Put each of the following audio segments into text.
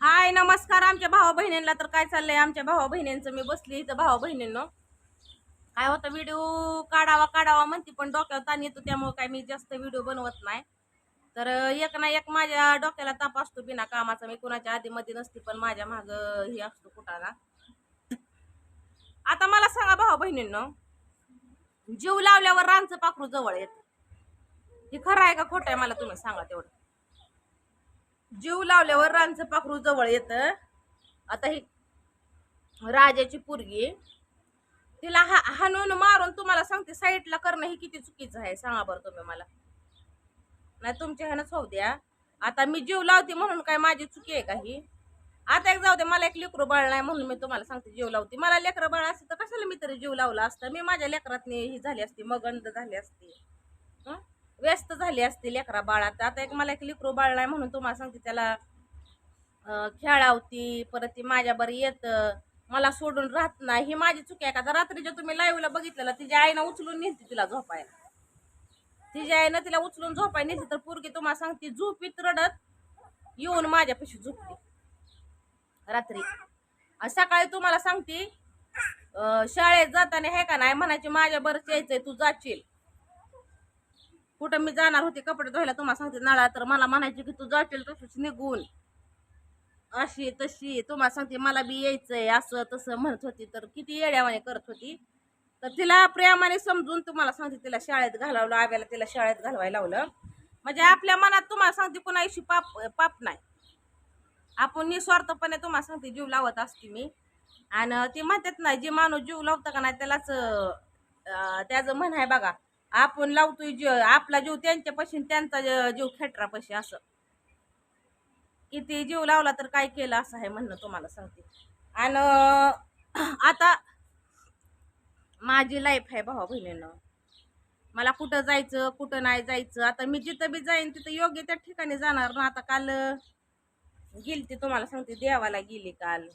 हाय नमस्कार. आमच्या भावा बहिणींना तर काय चाललंय? आमच्या भावा बहिणींचं मी बसली इथं भावा बहिणींनो. काय होतं व्हिडिओ काढावा काढावा म्हणते पण डोक्यावर ताण येतो त्यामुळे काय मी जास्त व्हिडिओ बनवत नाही. तर एक ना एक माझ्या डोक्याला ताप असतो बिना कामाचा. मी कुणाच्या आधीमध्ये नसते पण माझ्या माग हे असतो कुठाला. आता मला सांगा भावा बहिणींनो जीव लावल्यावर रानचं पाखरू जवळ येत. हे खरं आहे का खोटं आहे मला तुम्ही सांगा तेवढं. जीव लावल्यावर रानचं पाखरू जवळ येतं. आता ही राजाची पोरगी तिला हा हाणून मारून तुम्हाला सांगते साईडला करणं हे किती चुकीचं आहे. सांगा बरं तुम्ही मला. नाही तुमच्या ह्यानंच होऊ द्या. आता मी जीव लावते म्हणून काय माझी चुकी आहे का ही? आता एक जाऊ दे मला एक लेकरू बाळ नाही म्हणून मी तुम्हाला सांगते जीव लावते. मला लेकरं बाळ असते तर कशाला मी तरी जीव लावला असता? मी माझ्या लेकरातनी ही झाली असती मगंद झाली असती. हं? व्यस्त झाली असती लेकरा बाळात. आता एक मला एक लेकरू बाळला आहे म्हणून तुम्हाला सांगते त्याला खेळावती परत ती माझ्याबर येत मला सोडून राहत नाही. ही माझी चुकी आहे का? आता रात्रीच्या तुम्ही लाईव्हला बघितलेलं तिच्या आईनं उचलून नेते तिला झोपायला. तिच्या आईनं तिला उचलून झोपायला नेते तर पोरगी तुम्हाला सांगते झोपीत रडत येऊन माझ्यापाशी झोपते रात्री. सकाळी तुम्हाला सांगते शाळेत जाताना हे का नाही म्हणायची माझ्या बरंच यायचंय तू जाशील. कुठं मी जाणार होते कपडे धुवायला तुम्हाला सांगते नळा तर मला म्हणायचे की तू जाशील तसंच निघून. अशी तशी तुम्हाला सांगते मला बी यायचंय असं तसं म्हणत होती. तर किती येड्यावाने करत होती. तर तिला प्रेमाने समजून तुम्हाला सांगते तिला शाळेत घालावलं आव्याला तिला शाळेत घालवायला लावलं. म्हणजे आपल्या मनात तुम्हाला सांगते कुणाशी पाप पाप नाही. आपण निस्वार्थपणे तुम्हाला सांगते जीव लावत असते मी. आणि ते म्हणतात ना जे माणूस जीव लावतं का नाही त्यालाच त्याचं म्हण आहे बघा आपण लावतोय जीव आपला जीव त्यांच्यापाशी त्यांचा जीव खेटरापाशी असं. किती जीव लावला तर काय केलं असं आहे म्हणणं तुम्हाला सांगते. आणि आता माझी लाईफ आहे भावा बहिणीनं. मला कुठं जायचं कुठं नाही जायचं. आता मी जिथं बी जाईन तिथं योग्य त्या ठिकाणी जाणार ना. आता काल गेली ती तुम्हाला सांगते देवाला गेली काल.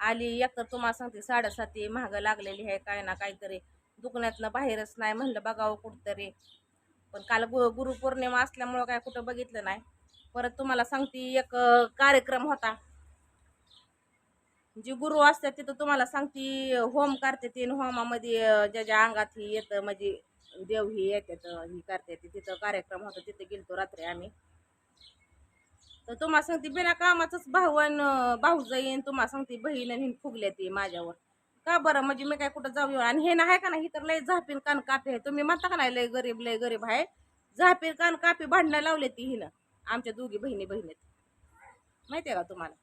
आली एकतर तुम्हाला सांगते साडेसाती महाग लागलेली आहे काय ना काहीतरी. दुकानातनं बाहेरच नाही म्हणलं बघावं कुठंतरी. पण काल गु गुरुपौर्णिमा असल्यामुळं काय कुठं बघितलं नाही. परत तुम्हाला सांगते एक कार्यक्रम होता. जी गुरु असतात तिथं तुम्हाला सांगते होम करते तीन होमामध्ये ज्याच्या अंगात ही येतं म्हणजे देव ही येतात ही करते तिथं कार्यक्रम होता तिथं गेलतो रात्री आम्ही. तर तुम्हाला सांगते बिना कामाचंच भावन भाऊ जाईन तुम्हाला सांगते बहीण आणि फुगल्या ती माझ्यावर. का बरं? म्हणजे मी काय कुठं जाऊ आणि हे नाही का नाही तर लय झापीन कान कापी आहे. तुम्ही म्हणता का नाही लय गरीब लय गरीब आहे? झापीन कान कापी भांडणं लावले ती हिनं आमच्या दोघी बहिणी बहिणीत. माहिती आहे का तुम्हाला?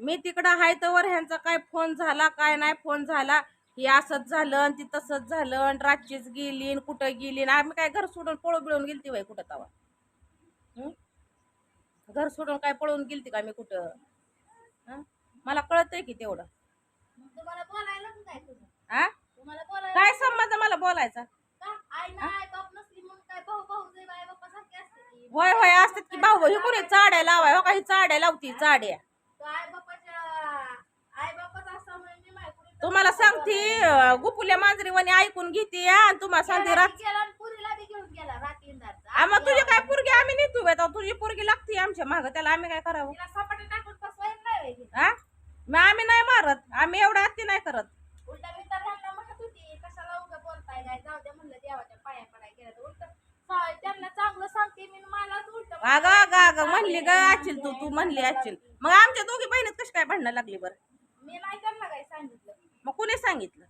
मी तिकडं आहे तर ह्यांचा काय फोन झाला काय नाही फोन झाला. हे असंच झालं आणि ती तसंच झालं आणि रातचीच गेली कुठं गेली आम्ही काय घर सोडून पळून बिळून गेलती बाई कुठं तवा? घर सोडून काय पळून गेलती का मी कुठं? मला कळतंय की तेवढं. पण काय हा? संबंध मला बोलायचा? होय होय असतात की भाऊ हे कोणी चाड्या लावाय? हो काही चाड्या लावती चाड्या. तुम्हाला सांगते गुपुल्या मांजरीवाणी ऐकून घेते आणि तुम्हाला सांगते आ, मग तुझी काय पोरगी आम्ही नेतो तुझी पोरगी लागते आमच्या माग त्याला आम्ही काय करावं? मग आम्ही नाही मारत. आम्ही एवढा हत्ती नाही करत. उलटा मी तर ह्यांना म्हणत होती कशाला उगा बोलताय नाही जाऊ दे म्हणलं देवाच्या पाया पडाय गेलं तर उलट. सा- त्यांना चांगलं सांगते मी उलट अगं अगं अगं म्हणली ग आचिल तू तू म्हणली आचिल मग आमच्या दोघी बहिणीत कशी काय भांडणं लागली बरं? मी नाही त्यांना काय सांगितलं. मग कुणी सांगितलं?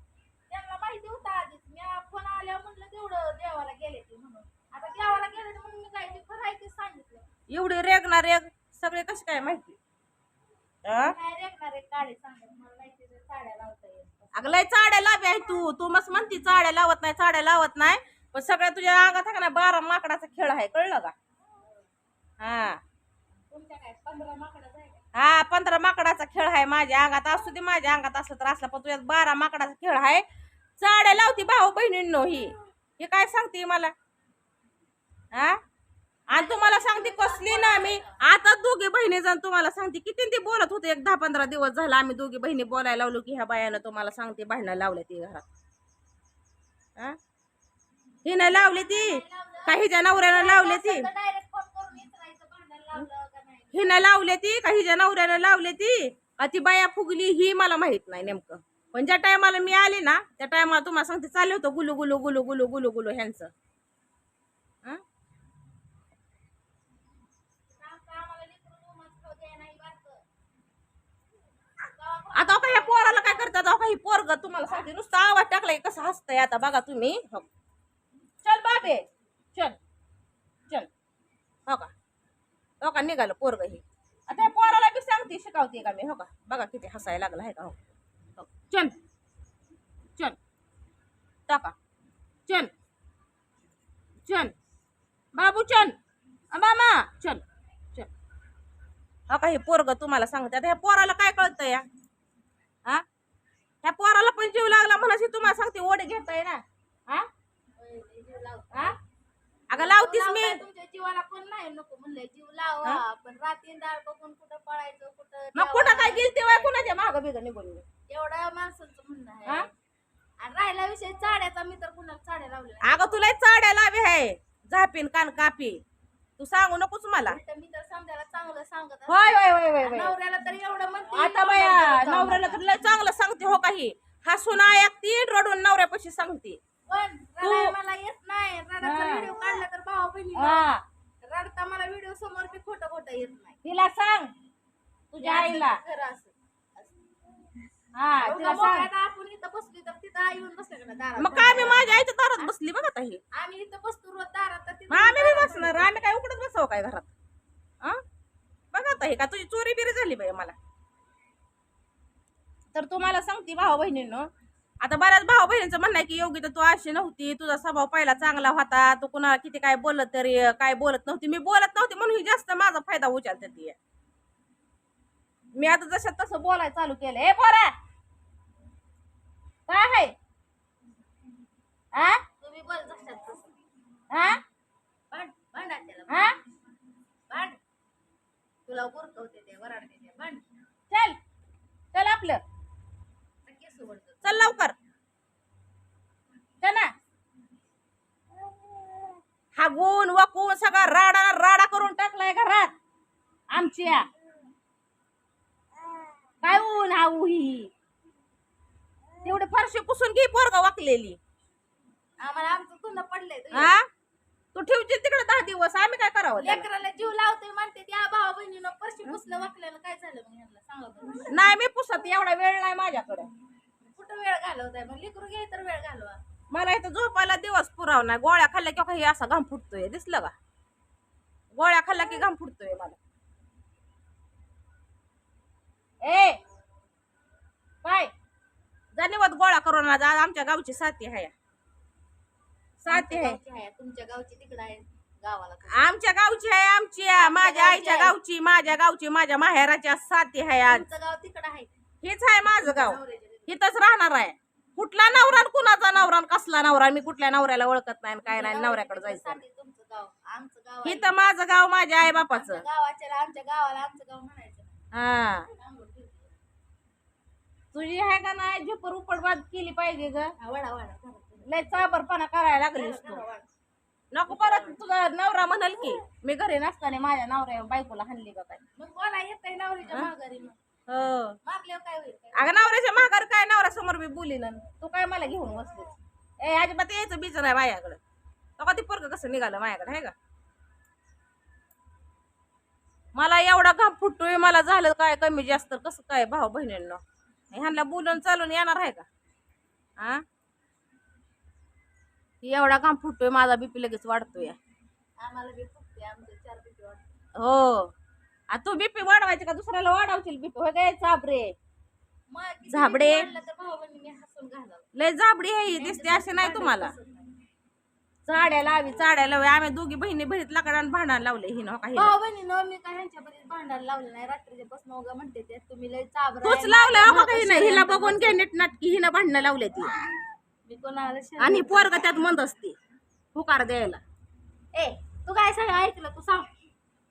त्यांना माहिती होतं आधीच. मी फोन आल्यावर म्हणलं तेवढं देवाला गेले ते म्हणून. आता देवाला गेले म्हणून मी काय ते खरं आहे ते सांगितलं. एवढी रेग ना रेग सगळे कशी काय माहिती? अगं लय चाड्या लावी आहे तू. तू मस्त म्हणती चाड्या लावत नाही चाड्या लावत नाही. पण सगळ्या तुझ्या अंगात आहे का ना बारा माकडाचा खेळ आहे कळलं का? हा. हा पंधरा माकडाचा खेळ आहे माझ्या अंगात. असू दे माझ्या अंगात असलं तर असला पण तुझ्यात बारा माकडाचा खेळ आहे. चाड्या लावती भाऊ बहिणींनो ही. हे काय सांगते मला? हा? आणि तुम्हाला सांगते कसली ना मी. आता दोघी बहिणी जण तुम्हाला सांगते किती ती बोलत होते एक दहा पंधरा दिवस झाला आम्ही दोघी बहिणी बोलायला लावलो की ह्या बायानं तुम्हाला सांगते भांडणं लावले ती घरात. हिनं लावली ती. का हिच्या नवऱ्यानं लावली ती? हिनं लावले ती का हिच्या नवऱ्यानं लावले ती? अति ती बाया फुगली ही मला माहीत नाही नेमकं. पण ज्या टायमाला मी आले ना त्या टायमाला तुम्हाला सांगते चालू होतं गुलू गुलू गुलू गुलू गुलू गुलू ह्यांचं हं? आमचं आम्हाला लेकरं उमाच खाऊ द्याय नाही बारकं. आता अहो का ह्या पोराला जाऊ काही पोरग? तुम्हाला सांगते नुसता आवाज टाकलाय कसं हसतंय आता बघा तुम्ही. हो. चल बाबे. चल. चल. हो का? हो का? निघालं पोरग ही. आता या पोराला बी सांगते शिकावते का मी. हो का? बघा किती हसायला लागला आहे का? हो. हो. चल. चल. टाका. चल. चल. बाबू चल. मामा. चल. चल. हा का? हे पोरग तुम्हाला सांगते. आता ह्या पोराला काय कळतं या? हा? ह्या पोराला पण जीव लागला म्हणाशी तुम्हाला सांगते ओढे घेताय ना. हा. हा? अगं लावतीस मी. तुमच्या जीवाला कोण नाही नको म्हणलं जीव लावा. पण रात्री दार बघून कुठं पळायचं कुठं मग कुठं काय. गेली तेव्हा कुणाच्या मागं बिगं निघून? एवढं माणसांचं म्हणणं? आहे. आणि राहिला विषय चाड्याचा मी तर कुणाला चाड्या लावल्या अगं तुला चाड्या लावे आहे झापीन कान कापी. तू सांगू नकोस मला. मी चांगलं सांगत असते. होय होय होय होय होय. नवऱ्याला तर एवढं म्हणते आता बाया नवऱ्याला तर लय चांगलं सांगते हो काही. हसून ऐकती रडून नवऱ्यापाशी सांगते. पण मला येत नाही. रडाचा. व्हिडिओ काढला तर भाऊ बहिणी हा. रडता मला व्हिडिओ समोर बी खोटं खोटं येत नाही. तिला सांग. तुझ्या आईला. खरं असं. हा तिला सांग. आता आपण इथं बसली तर तिथं आई येऊन ना दारात. मग काय मी माझ्या आईच्या दारात बसली बघा ही. आम्ही इथं बसतो रोज दारात तर तिथं आम्ही बी बसणार. आम्ही काय उकडत बसावं काय घरात? बघा आता हे का? तुझी चोरी बिरी झाली बाई मला. तर तुम्हाला सांगते भाऊ बहिणींनो. आता बऱ्याच भाऊ बहिणींचं म्हणणं आहे की योगी तर तू अशी नव्हती तुझा स्वभाव पहिला चांगला होता तू कुणाला किती काय बोलत तरी काय बोलत नव्हती. मी बोलत नव्हती म्हणून ही जास्त माझा फायदा उचलते ती. मी आता जसं तसं बोलायला चालू केलं ए पोरा! काय आहे? हा तुम्ही बोल जशात तसं. हा भांड भांडा त्याला हा भांड तुला गुरकवते ते वराडते ते. भांड चल चल आपलं. केस चल लवकर. चल वाकून सगळा राडा राडा करून टाकलाय घरात. आमच्या. काय ऊन हा ही. तेवढे फरशी पुसून घे पोरगा वाकलेली. आम्हाला आमचं पडलंय तुझ्या. हा? तू ठेवची तिकडे दहा दिवस आम्ही काय करावं त्याला? लेकराला जीव लावतोय म्हणते त्या भावा बहिणीनं परशी पुसलं वाकलेलं काय झालं मग यांना सांगा बरं. नाही मी पुसत एवढा वेळ नाही माझ्याकडे. कुठं वेळ घालवताय मग? लेकरू घे तर वेळ घालवा. मला इथं झोपायला दिवस पुराव नाही. गोळ्या खाल्ल्या की काही असा घाम फुटतोय दिसलं का? गोळ्या खाल्ल्या की घाम फुटतोय मला. ए! काय धन्यवाद गोळा करून आज आमच्या गावची साथी आहे साथी आमच्या आहे गावची आहे तुमच्या गावची तिकडं आहे गावाला आमच्या गावची आहे आमची माझ्या आईच्या. गावची माझ्या गावची माझ्या माहेराच्या साथी आहे आज. तुमचं गाव तिकडं आहे. हेच आहे माझं गाव. इथंच राहणार आहे. कुठला नवरा कुणाचा नवरा कसला नवरा मी कुठल्या नवऱ्याला ओळखत नाही काय नाही नवऱ्याकडे जायचं. सांगते तुमचं गाव आमचं गाव आहे. इथं माझं गाव माझ्या आई बापाचं आमच्या गावाच्या आमच्या गावाला आमचं गाव म्हणायचं हा. तुझी आहे का नाही? झोपर उपडबाद केली पाहिजे ग. वडा. लय चाबरपणा करायला लागलीस तू. नको परत तुझा नवरा म्हणाल की मी घरी नसताना माझ्या नवऱ्या बायकोला हाणली का काय? मग बोला येतंय नवरीच्या माघारी मग. हो. मारल्यावर काय होईल? काय? अगं नवऱ्याच्या माघार काय? नवऱ्या समोर मी बोलीन तू काय मला घेऊन बसलीस? ए अजिबात यायचं बीच नाही माझ्याकडं. तो का ती पोरग कसं निघालं माझ्याकडे आहे का? मला एवढा घाम फुटतोय मला झालं काय कमी जास्त कसं काय भाऊ बहिणींना ह्यांना बोलून चालून येणार आहे का? हा एवढा घाम फुटतोय माझा बीपी लगेच वाढतोय. आम्हाला बी फुटते आमचे चार पिटी वाटते हो. आ तू बीपी वाढवायची का? दुसऱ्याला वाढवशील बीपी हो काय? चाबरे किती झाबडे. BP वाढलं तर भाऊ बहिणीने हसून घालावं. लय जाबडी आहे ही दिसते असे नाही तुम्हाला? चाड्या लावी चाड्या लावी. आम्ही दोघी बहिणी बहिणीत लाकडानं भांडण लावले हो काही भाऊ बहिणीनं मी काय ह्यांच्या बरीच भांडायला लावलं नाही. रात्रीच्या बसन उगा म्हणते ते तुम्ही लय चाबर तूच लावलं हो काही नाही हिला बघून घे नीट नाटकी हिनं भांडणं लावले ती. आणि पोरग त्यात मंद असते. हुकार द्यायला. ए तू काय सांग ऐकलं? तू सांग.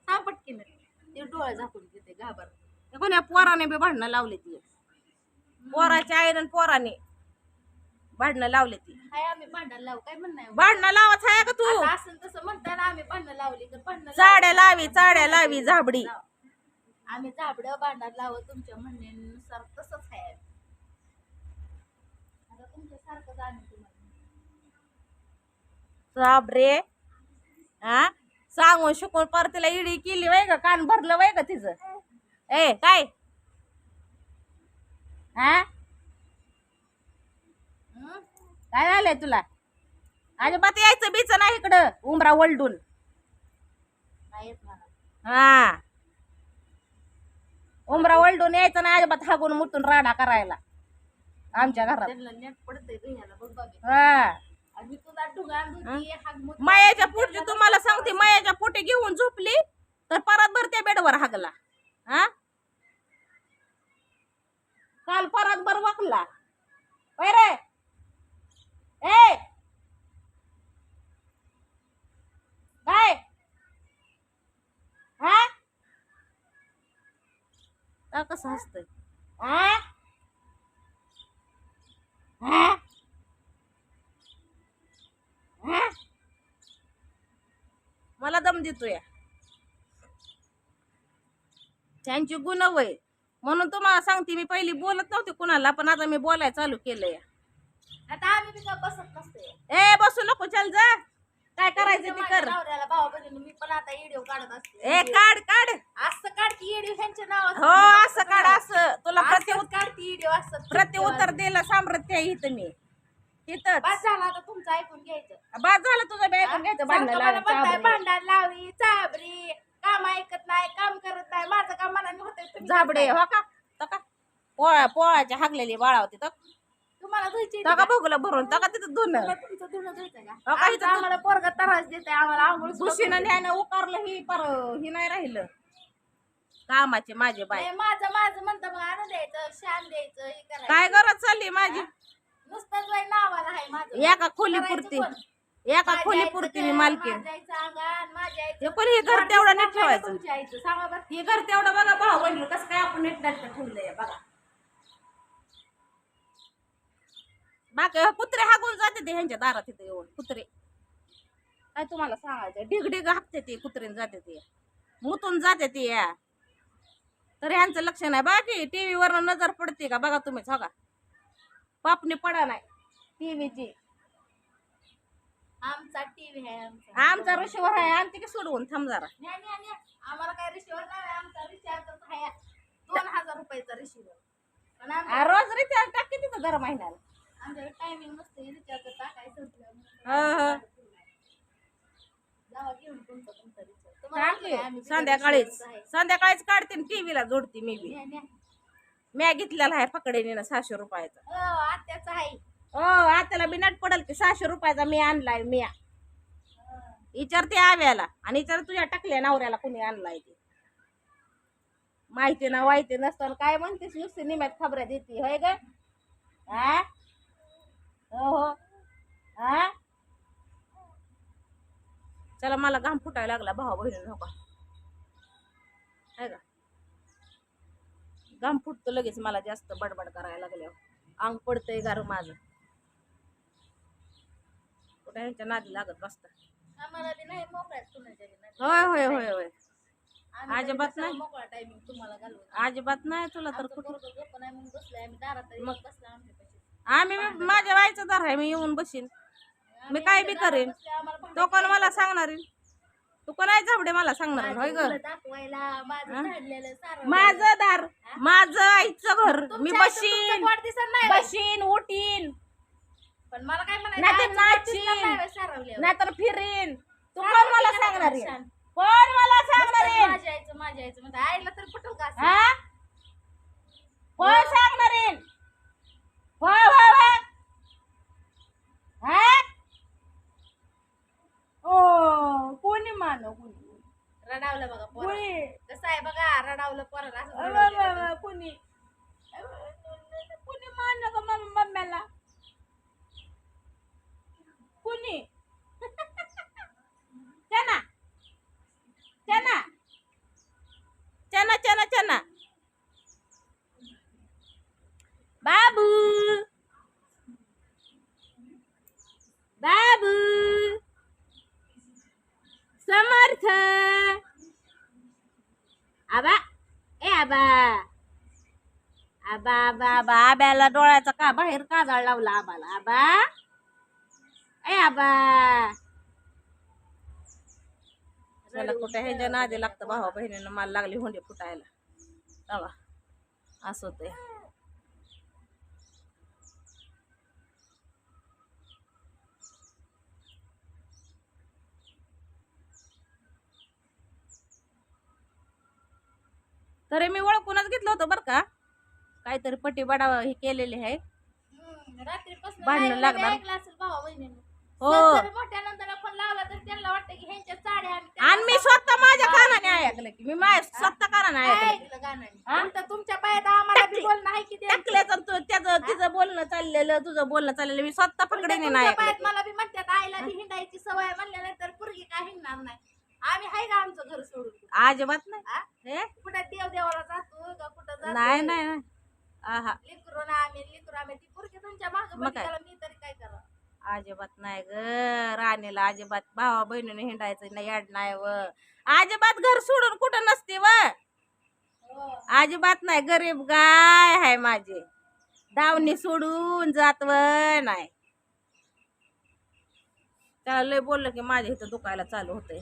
सांग पटकीन. ते डोळे झाकून घेते घाबर त्या कोण्या पोराने बी भांडणं लावले ती? पोराच्या आईनं पोराने भांडणं लावले ती. हाय आम्ही भांडायला लावू. काय म्हणणं? भांडणं लावाच आहे का तू? असं तसं म्हणताना आम्ही भांडणं लावली तर भांडणं चाड्या लावी चाड्या लावी झाबडी. आम्ही झाबडं भांडण लावत तुमच्या म्हणण्यानुसार तसंच आहे. साबरे हा? सांगून शिकून परत तिला इडी केली वय का कान भरलं वय का तिचं. ए काय? हा? काय झालंय तुला? अजिबात यायचं बीच नाही इकडं उमरा वलडून. हा. उमरा वलडून यायचं नाही अजिबात हागून मुतून राडा करायला. आमच्या घरात. त्यांना नेट पडतंय ह्याला बघ बाबी. हा. आणि तुला ढुगान धुती हागमुत मायाच्या तुम्हाला सांगते मायाच्या पोटी घेऊन झोपली तर परत भर त्या बेडवर हागला हा? काल परत भर वाकला. होय रे? ए! काय हा कसं हसतंय? हा? मला दम देतोय. त्यांची गुण वय. म्हणून तुम्हाला सांगते मी पहिली बोलत नव्हते कुणाला पण आता मी बोलायला चालू केलंय. आता आम्ही बसत नसते ए बसू नको चल जा. काय करायचं ते कर. नवऱ्याला भाऊ बहिणी मी पण आता व्हिडिओ काढत असते. ए काढ काढ. असं काढ की व्हिडिओ ह्यांच्या नाव हो असं काढ असं. तुला प्रति काढती व्हिडिओ असं प्रति उत्तर दिलं साम्राज्य आहे इथं मी. इथं बस झाला आता तुमचं ऐकून घ्यायचं. बाद झालं तुझं बी ऐकून घ्यायचं भांडण मला लावायचं, म्हणताय चाबरी. भांडण लावी चाबरी. काम ऐकत नाही काम करत नाही. माझं काम होतंय तुम्ही झाबडे. हो का? तो का? पोळ्या पोळ्याच्या हागलेली बाळा होती तर तुम्हाला धुयची तो का बघलं भरून? तो का तिथं धुणं? तुमचं धुणं धुयचं का? हो इथं आम्हाला पोरगा त्रास देते आम्हाला आंघोळ सुद्धा उकारलं ही पर ही नाही राहिलं. कामाचे माझे बाय. नाही, माझं माझं म्हणतं मग आणून द्यायचं शान द्यायचं हे करायचं. काय गरज चालली माझी? नुसतंच बाई नावाला आहे माझं. एका खोली पुरती? एका माझ्या खोली आईचं पुरती घर, मी मालकीन माझ्या आईचं अंगण, माझ्या आईचं हे पण हे घर तेवढं नीट ठेवायचं. तुमच्या आईचं सांगा बरं. हे घर तेवढं बघा भाऊ बहिणी कसं काय आपण नीट नाटक ठेवलंय बघा. बाकी कुत्रे हागून जाते ते ह्यांच्या दारात तिथे येऊन कुत्रे. काय तुम्हाला सांगायचं डिग हाकते ते कुत्रे जाते ते. मुतून जाते ते. या तर ह्यांचं लक्ष नाही बाकी टीव्ही वर नजर पडते का? बघा तुम्हीच हो का पापणी पडा नाही. टीव्हीची आमचा टीव्ही आहे आमचा. आमचा ऋषीवर आहे आणते की सोडवून? थांब जरा. न्या, न्या, न्या. आम्हाला काय रिशिवर नाही आमचा रिचार्ज आहे. दोन हजार रुपयाचा रिशिवर पण आम- आ, रोज रिचार्ज टाकते तिथं दर महिन्याला. आमच्याकडे टायमिंग नसते रिचार्ज टाकायचं हा, हा. जावा घेऊन तुमचं तुमचं रिचार्ज तुम्हाला काढते माहिती आहे, आम्ही तिथं संध्याकाळीच. संध्याकाळीच काढते टीव्हीला जोडते मी बी. म्या घेतलेला आहे पकडेने सहाशे रुपयाचा. हो, आत्याचं आहे. ओ आत्याला बी नट पडल की सहाशे रुपयाचा मी आणलाय म्या. विचारते आव्याला आणि विचार तुझ्या टाकल्या नवऱ्याला कुणी आणलाय ते. माहिती ना माहिती नसताना काय म्हणतेस नुसती निम्यात खबऱ्या देते होय ग? हा हो हो. हा चला मला घाम फुटायला लागला. भाऊ बहिणी हो का आहे का? घाम फुटतो लगेच मला जास्त बडबड करायला लागल्यावर. अंग पडतंय गार माझं. कुठे ह्यांच्या नादी लागत बसता आम्हाला बी नाही मोकळ्यात कुणाच्या बी नाही. होय होय होय होय. आम्ही तरी अजिबात नाही. मोकळा टायमिंग तुम्हाला अजिबात नाही तुला तर आमचं कुठे पोरगं नाही म्हणून बसलोय आम्ही दारात मग- बसला आमच्यापाशी. आम्ही माझ्या बाईचं दर आहे मी येऊन बसीन मी काय बी करेन तो कोण मला. सांगणार आहे? तू कोण आहे झाबडे मला सांगणार होय माझं ग दाखवायला माझं? झाडलेलं सारवलेलं. माझं दार माझं आईचं घर मी तुमच्या आईचं बशीन तुमचं पोट दिसत नाही बाई. बशीन उठीन पण मला काय म्हणायचं नाचीन. नाही बाई सारवल्यावर. नाहीतर फिरीन तू कोण मला सांगणार आहे? कोण मला सांगणार आहे? माझ्या आईचं माझ्या आईचं म्हणजे आईला तर पटल का असं? हा कोण सांगणार आहे? होय होय हा? ओ कोणी मानो कोणी रडावलं बघा पोरं. कोणी? कसं आहे बघा रडावलं पोराला असं रडवलं. कोणी? कोणी मानलं का मम्मी समर्थ. आबा ए आबा. आबा आबा आबा आब्याला डोळ्याचा का बाहेर काजळ लावला आबाला आबा? ए आबा. त्याला कुठे ह्याच्या नादी लागतं भावा बहिणीनं मला लागली हुंडी फुटायला. तवा असं होतंय. तरी मी ओळखूनच घेतलं होतं बरं का. काहीतरी पट्टी बडा हे केलेली आहे. रात्रीपासून भांडणं लागणार. ऐकलं असेल भावा बहिणीनं. हो. मोठ्या नंतर लावला तर त्यांना वाटतं की ह्यांच्या साड्या आम्ही त्यांना आणि मी स्वतः माझ्या कानाने ऐकलं की मी माझ्या स्वतः कानाने काय ऐकलं. ऐकलं गाणं उलटं तुमच्या पायात आम्हाला बी बोलणं आहे की ते टाकल्याचं तू त्याचं तिचं बोलणं चाललेलं तुझं बोलणं चाललेलं मी स्वतः पकडीने तुमच्या नाही पायात. मला बी म्हणतात आईला बी हिंडायची सवय म्हणल्यानंतर पुरगी काय हिंडणार नाही. आम्ही हाय का आमचं घर सोडून? अजिबात नाही. हा? हे? कुठं देव देवाला जातो का कुठं जातो? नाही नाही नाही. आहा. लिकरू ना आम्ही लिकरू आम्ही. ती पुरगी तुमच्या माग मग काय? त्याला मी तरी काय करा अजिबात नाही ग. राणीला अजिबात भावा बहिणीने हिंडायचं नाही याड नाही व. अजिबात घर सोडून कुठं नसते व. हो. अजिबात नाही. गरीब गाय आहे माझी. दावणी सोडून जात व नाही. त्याला लय बोललं की माझ्या इथं दुखायला चालू होतंय.